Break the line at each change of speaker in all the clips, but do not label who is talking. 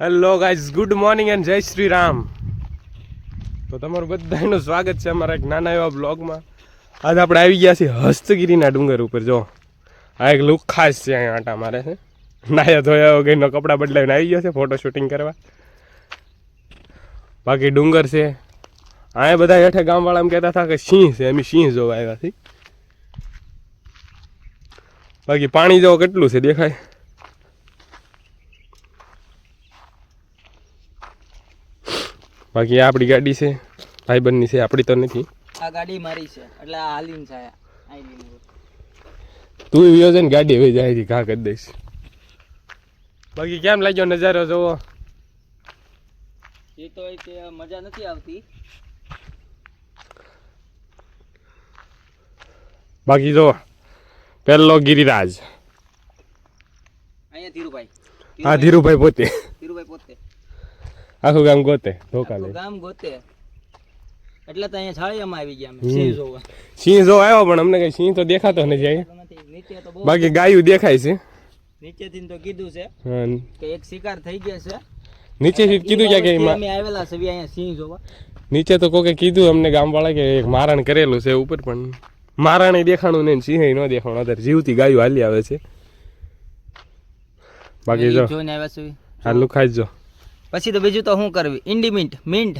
Hello guys good morning and Jai Shri Ram તો તમારું બધાનું સ્વાગત છે અમારા એક નાના એવા બ્લોગમાં આજે આપણે આવી ગયા છીએ હસ્તગીરીના ડુંગર ઉપર. જો, આ એક લુક ખાસ છે અહીંયા આટા મારે છે. નાયા ધોયા વગરનો કપડાં બદલાવીને આવી ગયો છે ફોટો શૂટિંગ કરવા. બાકી ડુંગર છે. અહીંયા બધા હેઠે ગામવાળા એમ કહેતા હતા કે સિંહ છે. એમ સિંહ જોવા આવ્યા છે બાકી પાણી જો કેટલું છે દેખાય? બાકી આ આપણી ગાડી છે ભાઈબંધની છે આપણી તો નથી.
આ ગાડી મારી છે એટલે આ હાલીન છે તું વિયો
તું ને ગાડી હવે જાય છે ઘા કરી દઈશ. બાકી કેમ લાગ્યો નજારો જોવો?
એ તો એ મજા નથી આવતી.
બાકી જો પહેલો ગિરિરાજ.
અહીંયા ધીરુભાઈ.
હા ધીરુભાઈ પોતે.
ધીરુભાઈ પોતે.
આખું ગામ ગોતે ધોકા લે
ગામ ગોતે. એટલે તો અહીંયા છાળિયામાં આવી ગયા અમે સિંહ જોવા.
સિંહ જોવા આવ્યો પણ અમને કઈ સિંહ તો દેખાતો નથી અહીંયા બાકી ગાયું દેખાય છે.
નીચેથી તો કીધું છે કે એક શિકાર થઈ ગયા છે.
નીચેથી કીધું છે કે
અમે આવેલા છે અહીંયા સિંહ જોવા.
નીચે તો કોકે કીધું અમને ગામવાળા કે એક મારણ કરેલું છે ઉપર પણ મારણ દેખાણું નહીં સિંહ ન દેખાણું. અત્યારે જીવતી ગાયું હાલી આવે છે. બાકી જો.
આ આવ્યા છે.
હાલું ખાઈ જો.
પછી તો બીજું તો શું કરવી? ઇન્ડી મિન્ટ મિન્ટ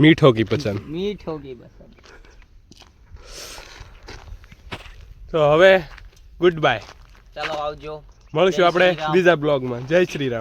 મીઠો કી પસંદ
મીઠ હોગી બસ
તો હવે ગુડ બાય
ચાલો આવજો.
મળશું આપણે. બીજા બ્લોગમાં. જય શ્રી રામ.